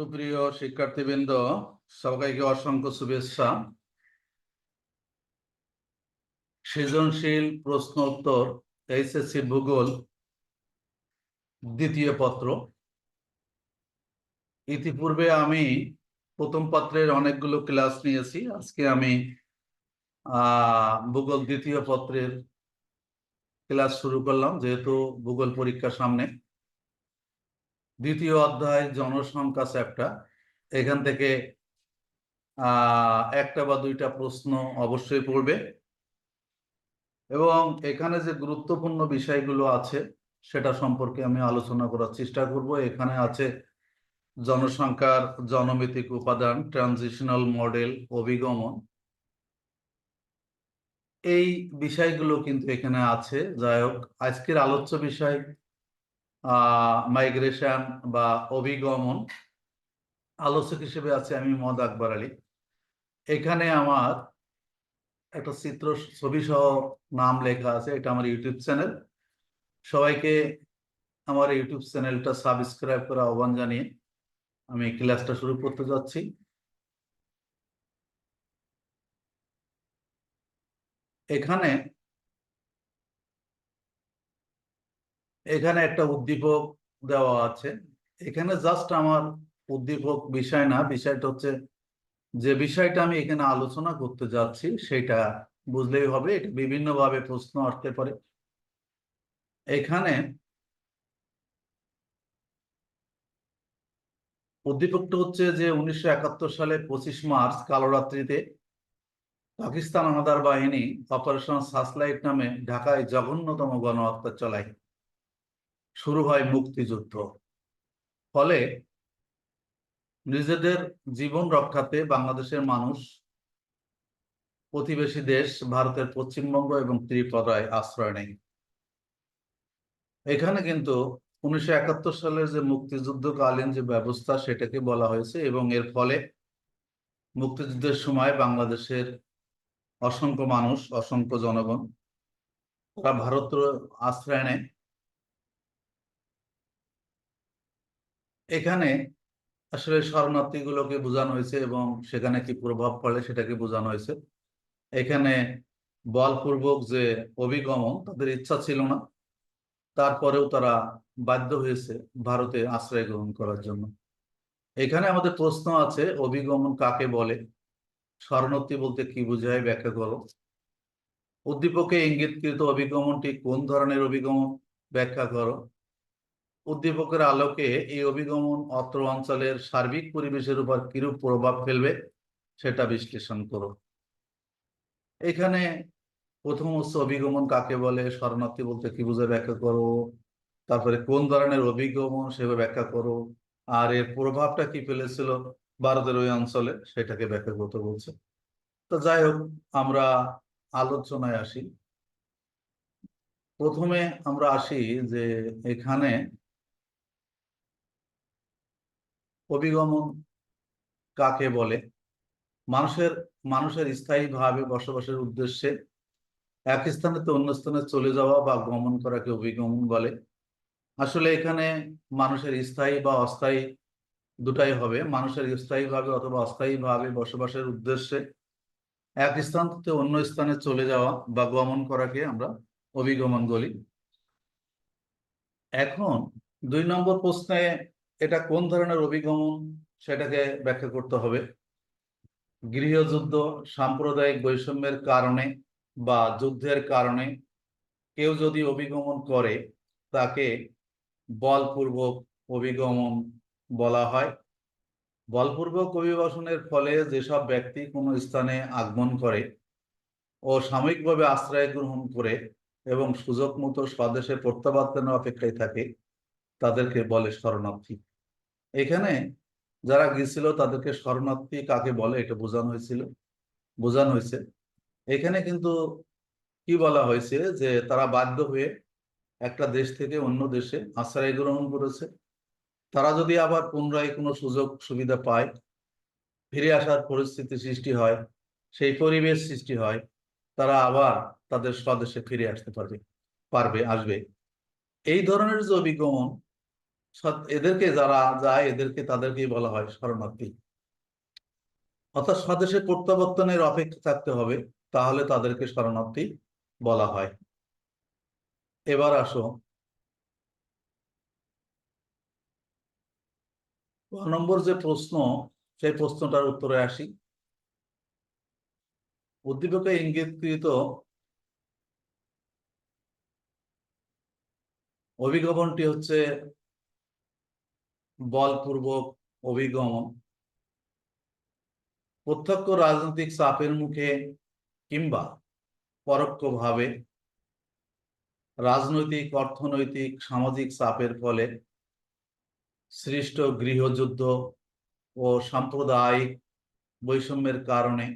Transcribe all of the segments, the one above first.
সুপ্রিয় শিক্ষার্থীবৃন্দ, সবাইকে অসংখ্য শুভেচ্ছা। সৃজনশীল প্রশ্ন উত্তর, এইচএসসি ভূগোল, দ্বিতীয় পত্র। ইতিপূর্বে আমি প্রথম পত্রের অনেকগুলো ক্লাস নিয়েছি। আজকে আমি ভূগোল দ্বিতীয় পত্রের ক্লাস শুরু করলাম, যেহেতু ভূগোল পরীক্ষা সামনে। দ্বিতীয় অধ্যায় জনসংখ্যা চ্যাপ্টার এখান থেকে একটা বা দুইটা প্রশ্ন অবশ্যই পড়বে। এবং এখানে যে গুরুত্বপূর্ণ বিষয়গুলো আছে, সেটা সম্পর্কে আমি আলোচনা করার চেষ্টা করব। এখানে আছে জনসংখ্যার জনমিতিক উপাদান ট্রানজিশনাল মডেল অভিগমন। এই বিষয়গুলো কিন্তু এখানে আছে। যাই হোক, আজকের আলোচ্য বিষয় মাইগ্রেশন বা অভিগমন আলোচক হিসেবে আছে আমি মদ আকবর আলী। এখানে আমার একটা চিত্র ছবি সহ নাম লেখা আছে, এটা আমার ইউটিউব চ্যানেল। সবাইকে আমার ইউটিউব চ্যানেলটা সাবস্ক্রাইব করে আহ্বান জানিয়ে আমি ক্লাসটা শুরু করতে যাচ্ছি। এখানে এখানে একটা উদ্দীপক দেওয়া আছে। এখানে জাস্ট আমার উদ্দীপক বিষয় না, বিষয়টা হচ্ছে যে বিষয়টা আমি এখানে আলোচনা করতে যাচ্ছি, সেটা বুঝলেই হবে, এটা বিভিন্নভাবে প্রশ্ন আসতে পারে। এখানে উদ্দীপকটা হচ্ছে যে উনিশশো একাত্তর সালে পঁচিশ মার্চ কালোরাত্রিতে পাকিস্তান হানাদার বাহিনী অপারেশন সাসলাইট নামে ঢাকায় জঘন্যতম গণহত্যা চালায়। শুরু হয় মুক্তিযুদ্ধ। ফলে নিজেদের জীবন রক্ষাতে বাংলাদেশের মানুষ প্রতিবেশী দেশ ভারতের পশ্চিমবঙ্গ এবং ত্রিপুরায় আশ্রয় নেয়। এখানে কিন্তু উনিশশো একাত্তর সালের যে মুক্তিযুদ্ধকালীন যে ব্যবস্থা সেটাকে বলা হয়েছে এবং এর ফলে মুক্তিযুদ্ধের সময় বাংলাদেশের অসংখ্য মানুষ, অসংখ্য জনগণ, তারা ভারত আশ্রয় নেয়। এখানে আসলে শরণার্থীগুলোকে বোঝানো হয়েছে এবং সেখানে কি প্রভাব পড়ে সেটাকে বোঝানো হয়েছে। এখানে বলপূর্বক যে অভিগমন, তাদের ইচ্ছা ছিল না। তারপরেও তারা বাধ্য হয়েছে ভারতে আশ্রয় গ্রহণ করার জন্য। এখানে আমাদের প্রশ্ন আছে, অভিগমন কাকে বলে? শরণার্থী বলতে কি বোঝায়? ব্যাখ্যা করো। উদ্দীপকে ইঙ্গিতকৃত অভিগমনটি কোন ধরনের অভিগমন? ব্যাখ্যা করো। উদ্দীপকের আলোকে এই অভিগমন অত্র অঞ্চলের সার্বিক পরিবেশের উপর কিরূপ প্রভাব ফেলবে, সেটা বিশ্লেষণ করো। এখানে প্রথম হচ্ছে অভিগমন কাকে বলে, শরণার্থী বলতে কি বুঝে ব্যাখ্যা করো? তারপরে কোন ধরনের অভিগমন সেভাবে ব্যাখ্যা করো? আর এর প্রভাবটা কি ফেলেছিল ভারতের ওই অঞ্চলে, সেটাকে ব্যাখ্যা করতে বলছে। তো যাই হোক, আমরা আলোচনায় আসি। প্রথমে আমরা আসি যে এখানে অভিগমন কাকে বলে? মানুষের মানুষের স্থায়ীভাবে বসবাসের উদ্দেশ্যে এক স্থান থেকে অন্য স্থানে চলে যাওয়া বা গমন করাকে অভিগমন বলে? আসলে এখানে মানুষের স্থায়ী বা অস্থায়ী দুটাই হবে। মানুষের স্থায়ীভাবে অথবা অস্থায়ীভাবে বসবাসের উদ্দেশ্যে এক স্থান থেকে অন্য স্থানে চলে যাওয়া বা গমন করাকে আমরা অভিগমন বলি। এখন দুই নম্বর প্রশ্নে এটা কোন ধরনের অভিগমন সেটাকে ব্যাখ্যা করতে হবে? গৃহযুদ্ধ, সাম্প্রদায়িক বৈষম্যের কারণে বা যুদ্ধের কারণে কেউ যদি অভিগমন করে, তাকে বলপূর্বক অভিগমন বলা হয়। বলপূর্বক অভিবাসনের ফলে যেসব ব্যক্তি কোনো স্থানে আগমন করে ও সাময়িকভাবে আশ্রয় গ্রহণ করে এবং সুযোগ মতো স্বদেশে প্রত্যাবর্তনের অপেক্ষায় থাকে, তাদেরকে বলে শরণার্থী। এখানে যারা গিয়েছিল তাদেরকে শরণার্থী কাকে বলে এটা বোঝানো হয়েছিল, বোঝানো হয়েছে। এখানে কিন্তু কি বলা হয়েছে যে তারা বাধ্য হয়ে একটা দেশ থেকে অন্য দেশে আশ্রয় গ্রহণ করেছে। তারা যদি আবার পুনরায় কোনো সুযোগ সুবিধা পায়, ফিরে আসার পরিস্থিতি সৃষ্টি হয়, সেই পরিবেশ সৃষ্টি হয়, তারা আবার তাদের স্বদেশে ফিরে আসতে পারবে পারবে, আসবে। এই ধরনের যে অভিগমন এদেরকে যারা যায়, এদেরকে তাদেরকেই বলা হয় শরণার্থী। অর্থাৎ স্বদেশে প্রত্যাবর্তনের অপেক্ষা থাকতে হবে, তাহলে তাদেরকে শরণার্থী বলা হয়। এবার আসো। নম্বর যে প্রশ্ন, সেই প্রশ্নটার উত্তরে আসি। উদ্দীপকে ইঙ্গিতকৃত অভিগমনটি হচ্ছে বলপূর্বক অভিগমন। প্রত্যক্ষ রাজনৈতিক চাপের মুখে কিংবা পরোক্ষভাবে রাজনৈতিক, অর্থনৈতিক, সামাজিক চাপের ফলে সৃষ্ট গৃহযুদ্ধ ও সাম্প্রদায়িক বৈষম্যের কারণে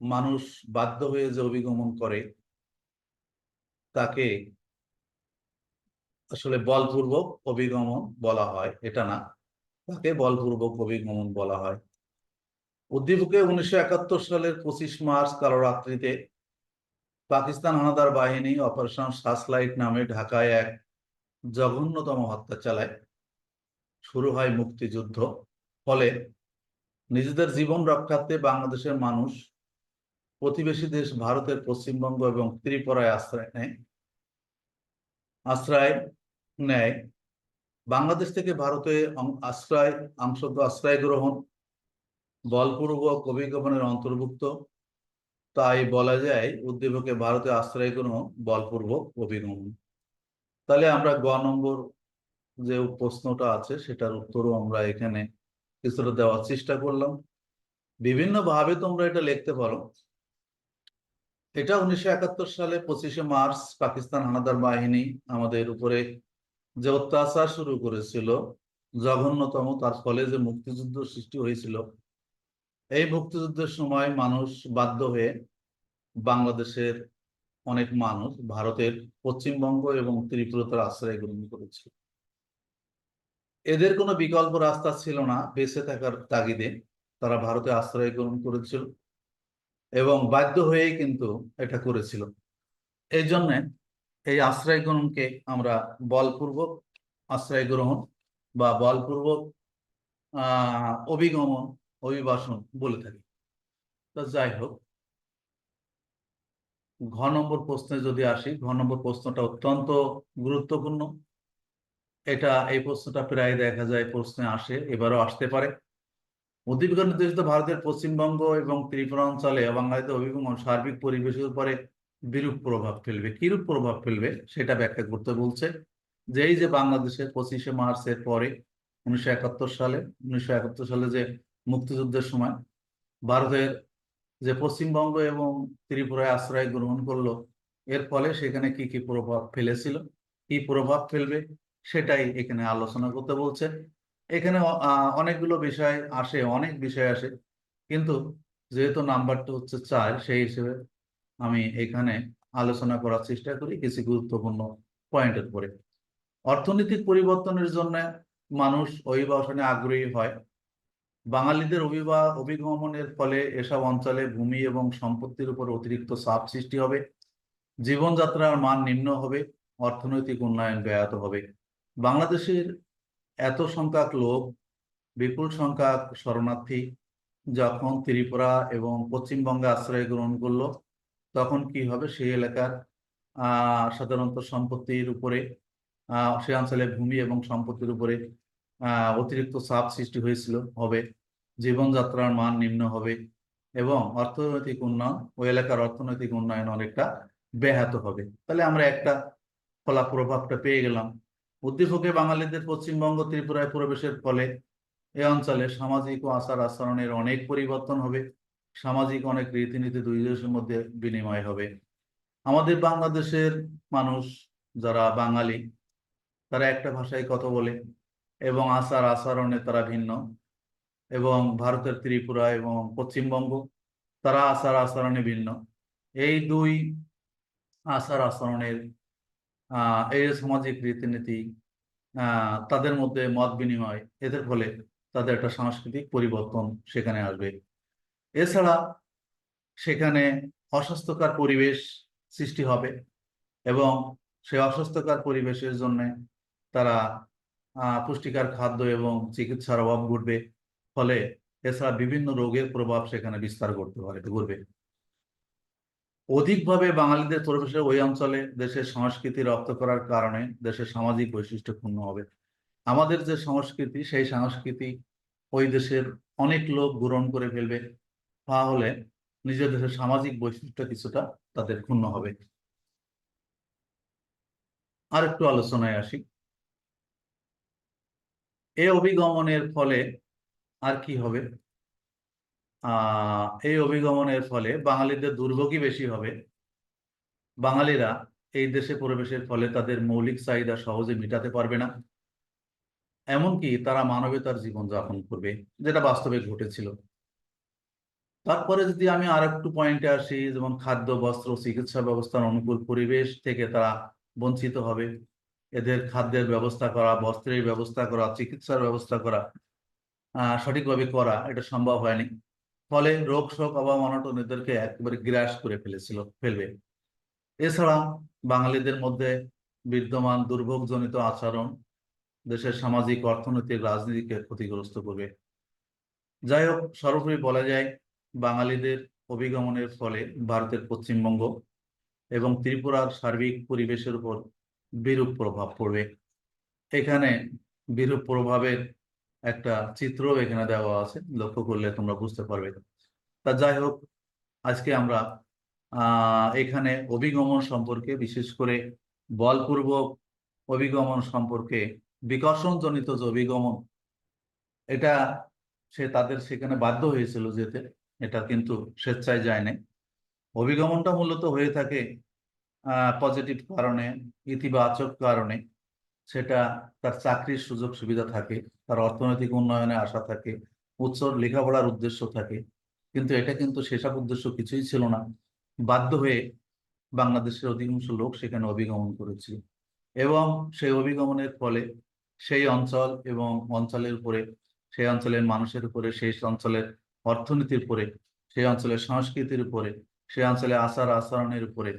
মানুষ বাধ্য হয়ে যে অভিগমন করে, তাকে আসলে বলপূর্বক অভিগমন বলা হয়, এটা না। তাকে বলপূর্বক অভিগমন বলা হয়। উদ্দীপকে উনিশশো একাত্তর সালের পঁচিশ মার্চ কালো রাত্রিতে পাকিস্তান হানাদার বাহিনী অপারেশন সাসলাইট নামে ঢাকায় এক জঘন্যতম হত্যা চালায়। শুরু হয় মুক্তিযুদ্ধ। ফলে নিজেদের জীবন রক্ষার্থে বাংলাদেশের মানুষ প্রতিবেশী দেশ ভারতের পশ্চিমবঙ্গ এবং ত্রিপুরায় আশ্রয় নেয়। আশ্রয় নেয়। বাংলাদেশ থেকে ভারতে আশ্রয় আংশত আশ্রয় গ্রহণ বলপূর্বক অভিগমনের অন্তর্ভুক্ত। তাই বলা যায়, উদ্দীপকে ভারতে আশ্রয় গ্রহণ বলপূর্বক অভিগমন তাহলে আমরা গ নম্বর যে প্রশ্নটা আছে, সেটার উত্তরও আমরা এখানে কিছুটা দেওয়ার চেষ্টা করলাম। বিভিন্ন ভাবে তোমরা এটা লিখতে পারো। এটা উনিশশো একাত্তর সালে পঁচিশে মার্চ পাকিস্তান হানাদার বাহিনী আমাদের উপরে যে অত্যাচার শুরু করেছিল, জঘন্যতম, তার ফলে যে মুক্তিযুদ্ধ সৃষ্টি হয়েছিল, এই মুক্তিযুদ্ধের সময় মানুষ বাধ্য হয়ে বাংলাদেশের অনেক মানুষ ভারতের পশ্চিমবঙ্গ এবং ত্রিপুরাতে আশ্রয় গ্রহণ করেছিল। এদের কোনো বিকল্প রাস্তা ছিল না, বেঁচে থাকার তাগিদে তারা ভারতে আশ্রয় গ্রহণ করেছিল এবং বাধ্য হয়েই কিন্তু এটা করেছিল। এই জন্যে এই আশ্রয় গ্রহণকে আমরা বলপূর্বক, আশ্রয় গ্রহণ বা বলপূর্বক অভিগমন, অভিবাসন বলে থাকি। তো যাই হোক, ঘ নম্বর প্রশ্নে যদি আসি, ঘ নম্বর প্রশ্নটা অত্যন্ত গুরুত্বপূর্ণ। এটা, এই প্রশ্নটা প্রায় দেখা যায় প্রশ্নে আসে, এবারও আসতে পারে। উদ্দীপক নির্দেশিত ভারতের পশ্চিমবঙ্গ এবং ত্রিপুরা অঞ্চলে বাংলাদেশের অভিগমন সার্বিক পরিবেশের উপরে বিরূপ প্রভাব ফেলবে। কিরূপ প্রভাব ফেলবে সেটা ব্যাখ্যা করতে বলছে যে এই যে বাংলাদেশের পঁচিশে মার্চের পরে উনিশশো একাত্তর সালে, উনিশশো একাত্তর সালে যে মুক্তিযুদ্ধের সময় ভারতের যে পশ্চিমবঙ্গ এবং ত্রিপুরায় আশ্রয় গ্রহণ করল, এর ফলে সেখানে কি কি প্রভাব ফেলেছিল, কি প্রভাব ফেলবে সেটাই এখানে আলোচনা করতে বলছে। এখানে অনেকগুলো বিষয় আসে, অনেক বিষয় আসে, কিন্তু যেহেতু নাম্বারটা হচ্ছে চার, সেই হিসেবে আমি এখানে আলোচনা করার চেষ্টা করি কিছু গুরুত্বপূর্ণ পয়েন্টের উপরে। অর্থনৈতিক পরিবর্তনের জন্য মানুষ অভিবাসনে আগ্রহী হয়। বাঙালিদের অভিবা, অভিগমনের ফলে এসব অঞ্চলে ভূমি এবং সম্পত্তির উপর অতিরিক্ত চাপ সৃষ্টি হবে। জীবনযাত্রার মান নিম্ন হবে, অর্থনৈতিক উন্নয়ন ব্যাহত হবে। বাংলাদেশের এত সংখ্যক লোক, বিপুল সংখ্যক শরণার্থী, যখন ত্রিপুরা এবং পশ্চিমবঙ্গে আশ্রয় গ্রহণ করল তখন কি হবে? সেই এলাকার সাধারণত সম্পত্তির উপরে সে অঞ্চলে ভূমি এবং সম্পত্তির উপরে অতিরিক্ত চাপ সৃষ্টি হয়েছিল, হবে। জীবনযাত্রার মান নিম্ন হবে এবং অর্থনৈতিক উন্নয়ন, ওই এলাকার অর্থনৈতিক উন্নয়ন অনেকটা ব্যাহত হবে। তাহলে আমরা একটা ফলা প্রভাবটা পেয়ে গেলাম। উদ্দীপকে বাঙালিদের পশ্চিমবঙ্গ ত্রিপুরায় প্রবেশের ফলে এ অঞ্চলে সামাজিক ও আচার আচরণের অনেক পরিবর্তন হবে। সামাজিক অনেক রীতিনীতি দুই দেশের মধ্যে বিনিময় হবে। আমাদের বাংলাদেশের মানুষ যারা বাঙালি, তারা একটা ভাষায় কথা বলে এবং আচার আচরণে তারা ভিন্ন এবং ভারতের ত্রিপুরা এবং পশ্চিমবঙ্গ, তারা আচার আচরণে ভিন্ন। এই দুই আচার আচরণের এই সামাজিক রীতিনীতি তাদের মধ্যে মত বিনিময়, এদের ফলে তাদের একটা সাংস্কৃতিক পরিবর্তন সেখানে আসবে। এছাড়া সেখানে অস্বাস্থ্যকর পরিবেশ সৃষ্টি হবে এবং সেই অস্বাস্থ্যকর পরিবেশের জন্য তারা পুষ্টিকর খাদ্য এবং চিকিৎসার অভাব ঘটবে। ফলে এছাড়া বিভিন্ন রোগের প্রভাব সেখানে বিস্তার করতে পারে, ঘটবে। অধিকভাবে বাঙালিদের প্রবেশের ওই অঞ্চলে দেশের সংস্কৃতি রপ্ত করার কারণে দেশের সামাজিক বৈশিষ্ট্য ক্ষুণ্ণ হবে। আমাদের যে সংস্কৃতি, সেই সংস্কৃতি ওই দেশের অনেক লোক গ্রহণ করে ফেলবে। তাহলে নিজের দেশের সামাজিক বৈশিষ্ট্য কিছুটা তাদের ক্ষুণ্ণ হবে। আর একটু আলোচনায় আসি। এই অভিগমনের ফলে আর কি হবে? এই অভিগমনের ফলে বাঙালিদের দুর্ভোগই বেশি হবে। বাঙালিরা এই দেশে প্রবেশের ফলে তাদের মৌলিক চাহিদা সহজে মেটাতে পারবে না। এমনকি তারা মানবতার জীবন যাপন করবে, যেটা বাস্তবে ঘটেছিল। তারপরে যদি আমি আর একটু পয়েন্টে আসি, যেমন খাদ্য, বস্ত্র, চিকিৎসা ব্যবস্থার অনুকূল পরিবেশ থেকে তারা বঞ্চিত হবে। এদের খাদ্যের ব্যবস্থা করা, বস্ত্রের ব্যবস্থা করা, চিকিৎসার ব্যবস্থা করা সঠিকভাবে করা, এটা সম্ভব হয়নি। ফলে রোগ, শোক, অভাব, অনটন এদেরকে একেবারে গ্রাস করে ফেলেছিল, ফেলবে। এছাড়া বাঙালিদের মধ্যে বিদ্যমান দুর্ভোগজনিত আচরণ দেশের সামাজিক, অর্থনৈতিক, রাজনীতিকে ক্ষতিগ্রস্ত করবে। যাই হোক, সর্বোপরি বলা যায় বাঙালিদের অভিগমনের ফলে ভারতের পশ্চিমবঙ্গ এবং ত্রিপুরার সার্বিক পরিবেশের উপর বিরূপ প্রভাব পড়বে। এখানে বিরূপ প্রভাবের একটা চিত্র এখানে দেওয়া আছে, লক্ষ্য করলে তোমরা বুঝতে পারবে। তা যাই হোক, আজকে আমরা এখানে অভিগমন সম্পর্কে, বিশেষ করে বলপূর্বক অভিগমন সম্পর্কে বিকর্ষণজনিত যে অভিগমন, এটা সে তাদের সেখানে বাধ্য হয়েছিল যেতে। এটা কিন্তু স্বেচ্ছায় যায় নাই। অভিগমনটা মূলত হয়ে থাকে পজিটিভ কারণে, ইতিবাচক কারণে। সেটা তার চাকরির সুযোগ সুবিধা থাকে, তার অর্থনৈতিক উন্নয়নে আশা থাকে, উচ্চ লেখাপড়ার উদ্দেশ্য থাকে। কিন্তু এটা কিন্তু সেসব উদ্দেশ্য কিছুই ছিল না। বাধ্য হয়ে বাংলাদেশের অধিকাংশ লোক সেখানে অভিগমন করেছিল। এবং সেই অভিগমনের ফলে সেই অঞ্চল এবং অঞ্চলের উপরে, সেই অঞ্চলের মানুষের উপরে, সেই অঞ্চলের অর্থনীতির উপরে, সেই অঞ্চলের সংস্কৃতির উপরে, সেই অঞ্চলের আচার আচরণের উপরে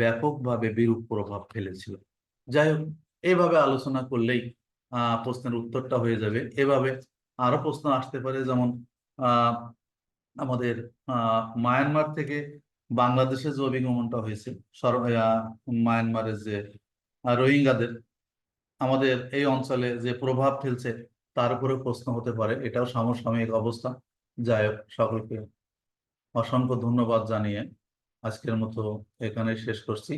ব্যাপকভাবে বিরূপ প্রভাব ফেলেছিল। যাই হোক এইভাবে আলোচনা করলেই প্রশ্নের উত্তরটা হয়ে যাবে। এভাবে আরও প্রশ্ন আসতে পারে, যেমন আমাদের মায়ানমার থেকে বাংলাদেশে যে অভিগমনটা হয়েছে মায়ানমারের যে রোহিঙ্গাদের, আমাদের এই অঞ্চলে যে প্রভাব ফেলছে, তার উপরে প্রশ্ন হতে পারে। এটাও সমসাময়িক অবস্থা। যাই হোক সকলকে অসংখ্য ধন্যবাদ জানিয়ে আজকের মতো এখানে শেষ করছি।